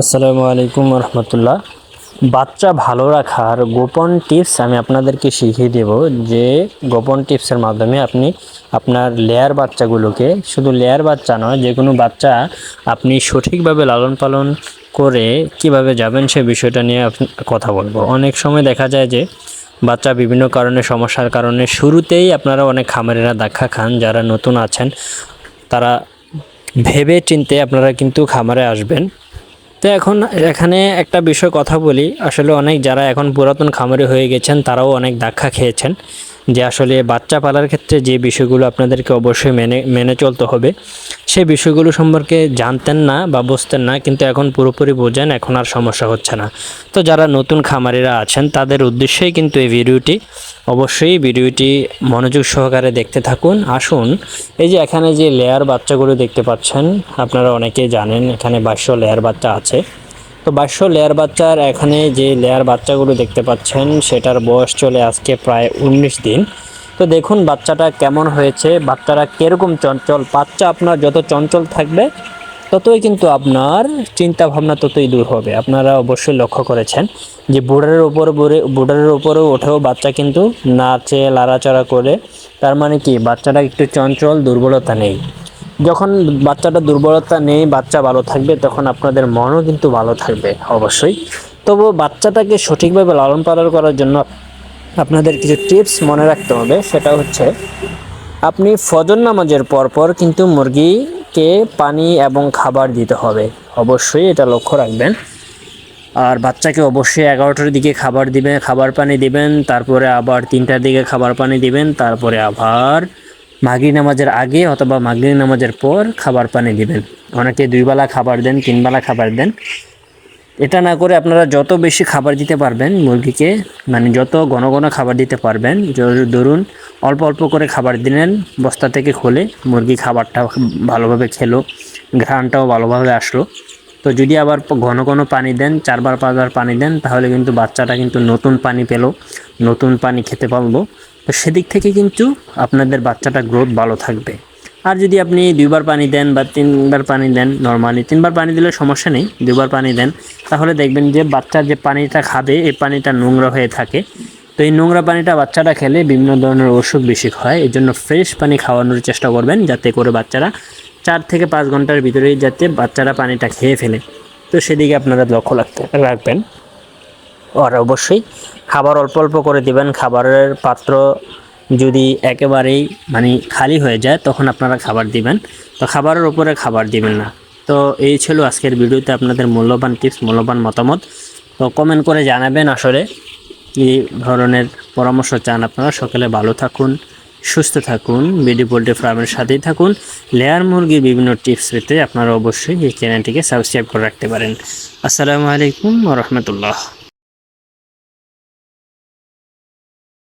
আসসালামু আলাইকুম রহমতুল্লাহ। বাচ্চা ভালো রাখার গোপন টিপস আমি আপনাদেরকে শিখিয়ে দেব যে গোপন টিপসের মাধ্যমে আপনি আপনার লেয়ার বাচ্চাগুলোকে, শুধু লেয়ার বাচ্চা নয়, যে কোনো বাচ্চা আপনি সঠিকভাবে লালন পালন করে কীভাবে যাবেন সে বিষয়টা নিয়ে কথা বলব। অনেক সময় দেখা যায় যে বাচ্চা বিভিন্ন কারণে, সমস্যার কারণে শুরুতেই আপনারা অনেক খামারেরা দেখা খান, যারা নতুন আছেন, তারা ভেবে চিনতে আপনারা কিন্তু খামারে আসবেন। তো এখন এখানে একটা বিষয় কথা বলি। আসলে অনেক যারা এখন পুরাতন খামারি হয়ে গেছেন, তারাও অনেক ধাক্কা খেয়েছেন। যে আসলে বাচ্চা পালার ক্ষেত্রে যে বিষয়গুলো আপনাদেরকে অবশ্যই মেনে মেনে চলতে হবে সেই বিষয়গুলো সম্পর্কে জানতেন না বা বুঝতেন না, কিন্তু এখন পুরোপুরি বোঝেন, এখন আর সমস্যা হচ্ছে না। তো যারা নতুন খামারিরা আছেন, তাদের উদ্দেশ্যেই কিন্তু এই ভিডিওটি, অবশ্যই ভিডিওটি মনোযোগ সহকারে দেখতে থাকুন। আসুন, এই যে এখানে যে লেয়ার বাচ্চাগুলো দেখতে পাচ্ছেন, আপনারা অনেকেই জানেন, এখানে বাইশশো লেয়ার বাচ্চা আছে। তো বাইশশো লেয়ার বাচ্চার এখানে যে লেয়ার বাচ্চাগুলো দেখতে পাচ্ছেন, সেটার বয়স চলে আজকে প্রায় উনিশ দিন। তো দেখুন বাচ্চাটা কেমন হয়েছে, বাচ্চারা কীরকম চঞ্চল, বাচ্চা আপনার যত চঞ্চল থাকবে, ততই কিন্তু আপনার চিন্তা ভাবনা ততই দূর হবে। আপনারা অবশ্যই লক্ষ্য করেছেন যে বুড়ারের উপর বুড়ে বুড়ারের উপরেও ওঠেও বাচ্চা কিন্তু নাচে, লাড়াচাড়া করে, তার মানে কি? বাচ্চাটা একটু চঞ্চল, দুর্বলতা নেই। যখন বাচ্চাটা দুর্বলতা নেই, বাচ্চা ভালো থাকবে, তখন আপনাদের মনও কিন্তু ভালো থাকবে, অবশ্যই। তবু বাচ্চাটাকে সঠিকভাবে লালন পালন করার জন্য আপনাদের কিছু টিপস মনে রাখতে হবে। সেটা হচ্ছে, আপনি ফজর নামাজের পরপর কিন্তু মুরগিকে পানি এবং খাবার দিতে হবে। অবশ্যই এটা লক্ষ্য রাখবেন। আর বাচ্চাকে অবশ্যই এগারোটার দিকে খাবার দিবেন, খাবার পানি দিবেন, তারপরে আবার তিনটার দিকে খাবার পানি দিবেন, তারপরে আবার মাগরি নামাজের আগে অথবা মাগরি নামাজের পর খাবার পানি দিবেন। অনেকে দুই বেলা খাবার দেন, তিন বেলা খাবার দেন। এটা না করে আপনারা যত বেশি খাবার দিতে পারবেন মুরগিকে মানে যত ঘন ঘন খাবার দিতে পারবেন, ধরুন অল্প অল্প করে খাবার দিলেন, বস্তা থেকে খুলে মুরগি খাবারটা ভালোভাবে খেলো, ঘ্রাণটাও ভালোভাবে আসলো। তো যদি আবার ঘন ঘন পানি দেন, চারবার, পাঁচবার পানি দেন, তাহলে কিন্তু বাচ্চাটা কিন্তু নতুন পানি পেল, নতুন পানি খেতে পারব তো সেদিক থেকে কিন্তু আপনাদের বাচ্চাটা গ্রোথ ভালো থাকবে। আর যদি আপনি দুইবার পানি দেন বা তিনবার পানি দেন নর্মালি তিনবার পানি দিলে সমস্যা নেই দুবার পানি দেন, তাহলে দেখবেন যে বাচ্চার যে পানিটা খাবে, এই পানিটা নোংরা হয়ে থাকে। তো এই নোংরা পানিটা বাচ্চাটা খেলে বিভিন্ন ধরনের অসুখ বেশি হয় এই জন্য ফ্রেশ পানি খাওয়ানোর চেষ্টা করবেন, যাতে করে বাচ্চারা চার থেকে পাঁচ ঘণ্টার ভিতরেই যাতে বাচ্চারা পানিটা খেয়ে ফেলে। তো সেদিকে আপনারা লক্ষ্য রাখতে রাখবেন। আর অবশ্যই খাবার অল্প অল্প করে দিবেন। খাবারের পাত্র যদি একেবারেই মানে খালি হয়ে যায়, তখন আপনারা খাবার দিবেন। তো খাবারের উপরে খাবার দিবেন না। তো এই ছিল আজকের ভিডিওতে আপনাদের মূল্যবান টিপস, মূল্যবান মতামত। তো কমেন্ট করে জানাবেন আসলে কী ধরনের পরামর্শ চান আপনারা। সকালে ভালো থাকুন, সুস্থ থাকুন, বিডি পোল্ট্রি ফার্মের সাথেই থাকুন। লেয়ার মুরগির বিভিন্ন টিপস পেতে আপনারা অবশ্যই এই চ্যানেলটিকে সাবস্ক্রাইব করে রাখতে পারেন। আসসালামু আলাইকুম রহমতুল্লাহ।